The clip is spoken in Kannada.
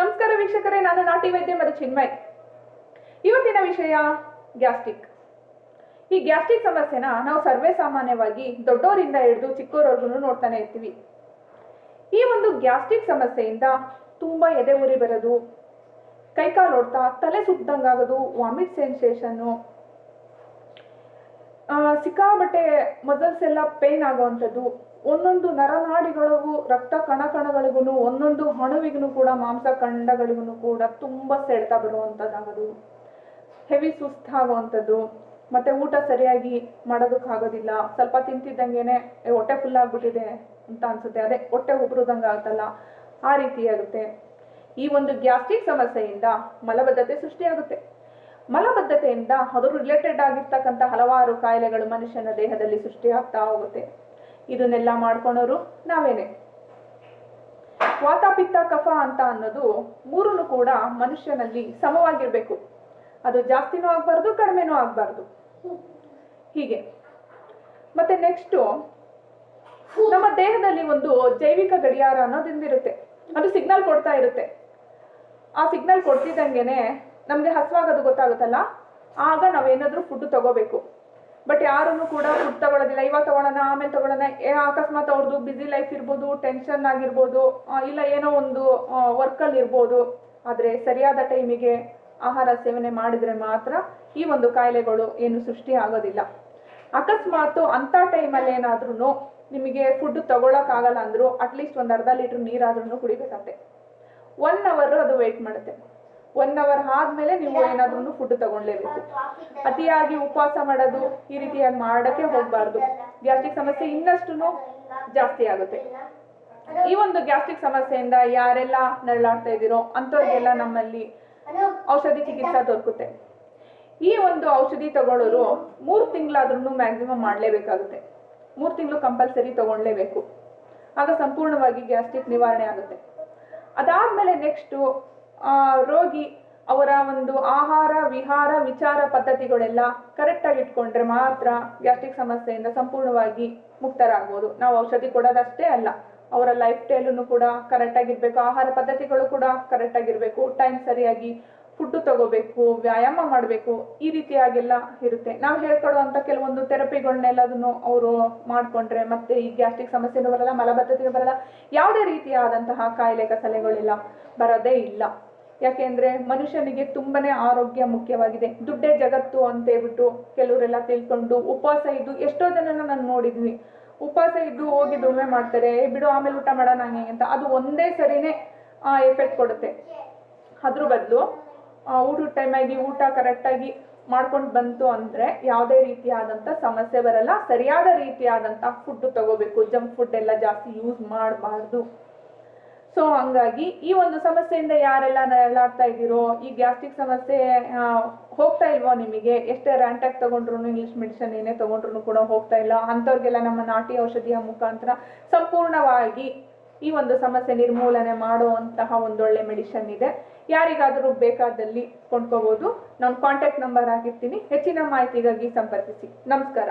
ನಮಸ್ಕಾರ ವೀಕ್ಷಕರೇ, ನಾನು ನಾಟಿ ವೈದ್ಯ ಮತ್ತು ಚಿನ್ಮಯ್. ಇವತ್ತಿನ ವಿಷಯ ಗ್ಯಾಸ್ಟ್ರಿಕ್. ಈ ಗ್ಯಾಸ್ಟ್ರಿಕ್ ಸಮಸ್ಯೆನ ನಾವು ಸರ್ವೇ ಸಾಮಾನ್ಯವಾಗಿ ದೊಡ್ಡೋರಿಂದ ಹಿಡಿದು ಚಿಕ್ಕವರವರೆಗೂ ನೋಡ್ತಾನೆ ಇರ್ತೀವಿ. ಈ ಒಂದು ಗ್ಯಾಸ್ಟ್ರಿಕ್ ಸಮಸ್ಯೆಯಿಂದ ತುಂಬ ಎದೆ ಉರಿ ಬರೋದು ಕೈಕಾಲು ನೋಡ್ತಾ ತಲೆ ಸುತ್ತಂಗಾಗೋದು ವಾಮಿಟ್ ಸೆನ್ಸೇಷನ್ನು ಸಿಕ್ಕಾಬಟ್ಟೆ ಮಸಲ್ಸ್ ಎಲ್ಲ ಪೇನ್ ಆಗುವಂಥದ್ದು ಒಂದೊಂದು ನರನಾಡಿಗಳಿಗೂ ರಕ್ತ ಕಣಕಣಗಳಿಗೂ ಒಂದೊಂದು ಅಣುವಿಗೂ ಕೂಡ ಮಾಂಸ ಖಂಡಗಳಿಗೂ ಕೂಡ ತುಂಬ ಸೆಳೆತ ಬರುವಂಥದ್ದಾಗೋದು ಹೆವಿ ಸುಸ್ತಾಗುವಂಥದ್ದು ಮತ್ತೆ ಊಟ ಸರಿಯಾಗಿ ಮಾಡೋದಕ್ಕಾಗೋದಿಲ್ಲ. ಸ್ವಲ್ಪ ತಿಂತಿದ್ದಂಗೆನೆ "ಏ, ಹೊಟ್ಟೆ ಫುಲ್ ಆಗ್ಬಿಟ್ಟಿದೆ ಅಂತ ಅನ್ಸುತ್ತೆ. ಅದೇ ಹೊಟ್ಟೆ ಉಬ್ರುದಂಗೆ ಆಗುತ್ತಲ್ಲ ಆ ರೀತಿ ಆಗುತ್ತೆ. ಈ ಒಂದು ಗ್ಯಾಸ್ಟ್ರಿಕ್ ಸಮಸ್ಯೆಯಿಂದ ಮಲಬದ್ಧತೆ ಸೃಷ್ಟಿಯಾಗುತ್ತೆ. ಮಲಬದ್ಧತೆಯಿಂದ ಅದರ ರಿಲೇಟೆಡ್ ಆಗಿರ್ತಕ್ಕಂಥ ಹಲವಾರು ಕಾಯಿಲೆಗಳು ಮನುಷ್ಯನ ದೇಹದಲ್ಲಿ ಸೃಷ್ಟಿಯಾಗ್ತಾ ಹೋಗುತ್ತೆ. ಇದನ್ನೆಲ್ಲ ಮಾಡ್ಕೊಳೋರು ನಾವೇನೆ. ವಾತ ಪಿತ್ತ ಕಫ ಅಂತ ಅನ್ನೋದು ಮೂರನ್ನು ಕೂಡ ಮನುಷ್ಯನಲ್ಲಿ ಸಮವಾಗಿರ್ಬೇಕು. ಅದು ಜಾಸ್ತಿನೂ ಆಗ್ಬಾರ್ದು, ಕಡಿಮೆನೂ ಆಗ್ಬಾರ್ದು. ಹೀಗೆ. ಮತ್ತೆ ನೆಕ್ಸ್ಟು ನಮ್ಮ ದೇಹದಲ್ಲಿ ಒಂದು ಜೈವಿಕ ಗಡಿಯಾರ ಅನ್ನೋದಿಂದಿರುತ್ತೆ. ಅದು ಸಿಗ್ನಲ್ ಕೊಡ್ತಾ ಇರುತ್ತೆ. ಆ ಸಿಗ್ನಲ್ ಕೊಡ್ತಿದ್ದಂಗೆನೆ ನಮಗೆ ಹಸುವಾಗೋದು ಗೊತ್ತಾಗುತ್ತಲ್ಲ? ಆಗ ನಾವೇನಾದ್ರೂ ಫುಡ್ ತಗೋಬೇಕು. ಬಟ್ ಯಾರನ್ನು ಕೂಡ ಫುಡ್ ತಗೊಳ್ಳೋದಿಲ್ಲ ಇವಾಗ ತಗೊಳ್ಳೋಣ, ಆಮೇಲೆ ತಗೊಳ್ಳೋಣ. ಅಕಸ್ಮಾತ್ ಅವ್ರದ್ದು ಬ್ಯುಸಿ ಲೈಫ್ ಇರ್ಬೋದು ಟೆನ್ಷನ್ ಆಗಿರ್ಬೋದು ಇಲ್ಲ ಏನೋ ಒಂದು ವರ್ಕಲ್ಲಿ ಇರ್ಬೋದು. ಆದರೆ ಸರಿಯಾದ ಟೈಮಿಗೆ ಆಹಾರ ಸೇವನೆ ಮಾಡಿದರೆ ಮಾತ್ರ ಈ ಒಂದು ಕಾಯಿಲೆಗಳು ಏನು ಸೃಷ್ಟಿ ಆಗೋದಿಲ್ಲ. ಅಕಸ್ಮಾತ್ ಅಂಥ ಟೈಮಲ್ಲಿ ಏನಾದ್ರೂ ನಿಮಗೆ ಫುಡ್ ತಗೊಳಕ್ಕಾಗಲ್ಲ ಅಂದರೂ ಅಟ್ಲೀಸ್ಟ್ ಒಂದು ಅರ್ಧ ಲೀಟ್ರ್ ನೀರಾದ್ರೂ ಕುಡಿಬೇಕಂತೆ ಒನ್ ಅವರ್ ಅದು ವೆಯ್ಟ್ ಮಾಡುತ್ತೆ. ಒನ್ ಅವರ್ ಆದ್ಮೇಲೆ ನೀವು ಏನಾದ್ರೂ ಫುಡ್ ತಗೊಳ್ಲೇಬೇಕು ಅತಿಯಾಗಿ ಉಪವಾಸ ಮಾಡೋದು ಈ ರೀತಿಯಾಗಿ ಮಾಡಕ್ಕೆ ಹೋಗ್ಬಾರ್ದು. ಗ್ಯಾಸ್ಟ್ರಿಕ್ ಸಮಸ್ಯೆ ಇನ್ನಷ್ಟು ಜಾಸ್ತಿ ಆಗುತ್ತೆ. ಈ ಒಂದು ಗ್ಯಾಸ್ಟ್ರಿಕ್ ಸಮಸ್ಯೆಯಿಂದ ಯಾರೆಲ್ಲ ನರಳಾಡ್ತಾ ಇದ್ದೀರೋ ಅಂಥವ್ರಿಗೆಲ್ಲ ನಮ್ಮಲ್ಲಿ ಔಷಧಿ ಚಿಕಿತ್ಸೆ ದೊರಕುತ್ತೆ. ಈ ಒಂದು ಔಷಧಿ ತಗೊಳ್ಳೋರು ಮೂರು ತಿಂಗಳಾದ್ರೂ ಮ್ಯಾಕ್ಸಿಮಮ್ ಮಾಡಲೇಬೇಕಾಗುತ್ತೆ. ಮೂರು ತಿಂಗಳು ಕಂಪಲ್ಸರಿ ತಗೊಳ್ಲೇಬೇಕು ಆಗ ಸಂಪೂರ್ಣವಾಗಿ ಗ್ಯಾಸ್ಟ್ರಿಕ್ ನಿವಾರಣೆ ಆಗುತ್ತೆ. ಅದಾದ್ಮೇಲೆ ನೆಕ್ಸ್ಟು ರೋಗಿ ಅವರ ಒಂದು ಆಹಾರ, ವಿಹಾರ, ವಿಚಾರ ಪದ್ಧತಿಗಳೆಲ್ಲ ಕರೆಕ್ಟಾಗಿ ಇಟ್ಕೊಂಡ್ರೆ ಮಾತ್ರ ಗ್ಯಾಸ್ಟ್ರಿಕ್ ಸಮಸ್ಯೆಯಿಂದ ಸಂಪೂರ್ಣವಾಗಿ ಮುಕ್ತರಾಗ್ಬೋದು. ನಾವು ಔಷಧಿ ಕೊಡೋದಷ್ಟೇ ಅಲ್ಲ, ಅವರ ಲೈಫ್ ಸ್ಟೈಲನ್ನು ಕೂಡ ಕರೆಕ್ಟಾಗಿರಬೇಕು ಆಹಾರ ಪದ್ಧತಿಗಳು ಕೂಡ ಕರೆಕ್ಟಾಗಿರಬೇಕು ಟೈಮ್ ಸರಿಯಾಗಿ ಫುಡ್ ತಗೋಬೇಕು, ವ್ಯಾಯಾಮ ಮಾಡಬೇಕು, ಈ ರೀತಿಯಾಗೆಲ್ಲ ಇರುತ್ತೆ. ನಾವು ಹೇಳ್ಕೊಡುವಂಥ ಕೆಲವೊಂದು ಥೆರಪಿಗಳನ್ನೆಲ್ಲದನ್ನು ಅವರು ಮಾಡಿಕೊಂಡ್ರೆ ಮತ್ತೆ ಈ ಗ್ಯಾಸ್ಟ್ರಿಕ್ ಸಮಸ್ಯೆನೂ ಬರಲ್ಲ, ಮಲಬದ್ಧತೆನೂ ಬರಲ್ಲ, ಯಾವುದೇ ರೀತಿಯಾದಂತಹ ಕಾಯಿಲೆ, ಕಸಲೆಗಳೆಲ್ಲ, ಬರೋದೇ ಇಲ್ಲ. ಯಾಕೆಂದ್ರೆ ಮನುಷ್ಯನಿಗೆ ತುಂಬಾನೇ ಆರೋಗ್ಯ ಮುಖ್ಯವಾಗಿದೆ. ದುಡ್ಡೇ ಜಗತ್ತು ಅಂತ ಹೇಳ್ಬಿಟ್ಟು ಕೆಲವರೆಲ್ಲ ತಿಳ್ಕೊಂಡು ಉಪವಾಸ ಇದ್ದು ಎಷ್ಟೋ ಜನನ ನಾನು ನೋಡಿದ್ವಿ. ಉಪವಾಸ ಇದ್ದು ಹೋಗಿ ದುಡಿಮೆ ಮಾಡ್ತಾರೆ ಬಿಡು, ಆಮೇಲೆ ಊಟ ಮಾಡೋಣ, ಹಂಗೆ, ಹಿಂಗೆ" ಅಂತ. ಅದು ಒಂದೇ ಸರಿನೇ ಎಫೆಕ್ಟ್ ಕೊಡುತ್ತೆ. ಅದ್ರ ಬದಲು ಊಟದ ಟೈಮಾಗಿ ಊಟ ಕರೆಕ್ಟಾಗಿ ಮಾಡ್ಕೊಂಡು ಬಂತು ಅಂದರೆ ಯಾವುದೇ ರೀತಿಯಾದಂಥ ಸಮಸ್ಯೆ ಬರಲ್ಲ. ಸರಿಯಾದ ರೀತಿಯಾದಂಥ ಫುಡ್ ತಗೋಬೇಕು. ಜಂಕ್ ಫುಡ್ ಎಲ್ಲ ಜಾಸ್ತಿ ಯೂಸ್ ಮಾಡಬಾರ್ದು. ಸೊ ಹಂಗಾಗಿ ಈ ಒಂದು ಸಮಸ್ಯೆಯಿಂದ ಯಾರೆಲ್ಲ ನರಳಾಡ್ತಾ ಇದ್ದೀರೋ, ಈ ಗ್ಯಾಸ್ಟ್ರಿಕ್ ಸಮಸ್ಯೆ ಹೋಗ್ತಾ ಇಲ್ವೋ ನಿಮಗೆ? ಎಷ್ಟೇ ರ್ಯಾಂಟಾಗಿ ತಗೊಂಡ್ರು ಇಂಗ್ಲೀಷ್ ಮೆಡಿಸನ್ ಏನೇ ತಗೊಂಡ್ರು ಕೂಡ ಹೋಗ್ತಾ ಇಲ್ಲ. ಅಂಥವ್ರಿಗೆಲ್ಲ ನಮ್ಮ ನಾಟಿ ಔಷಧಿಯ ಮುಖಾಂತರ ಸಂಪೂರ್ಣವಾಗಿ ಈ ಒಂದು ಸಮಸ್ಯೆ ನಿರ್ಮೂಲನೆ ಮಾಡುವಂತಹ ಒಂದೊಳ್ಳೆ ಮೆಡಿಷನ್ ಇದೆ. ಯಾರಿಗಾದರೂ ಬೇಕಾದಲ್ಲಿ ಕೊಂಡ್ಕೋಬಹುದು ನಾನು ಕಾಂಟ್ಯಾಕ್ಟ್ ನಂಬರ್ ಆಗಿರ್ತೀನಿ ಹೆಚ್ಚಿನ ಮಾಹಿತಿಗಾಗಿ ಸಂಪರ್ಕಿಸಿ. ನಮಸ್ಕಾರ.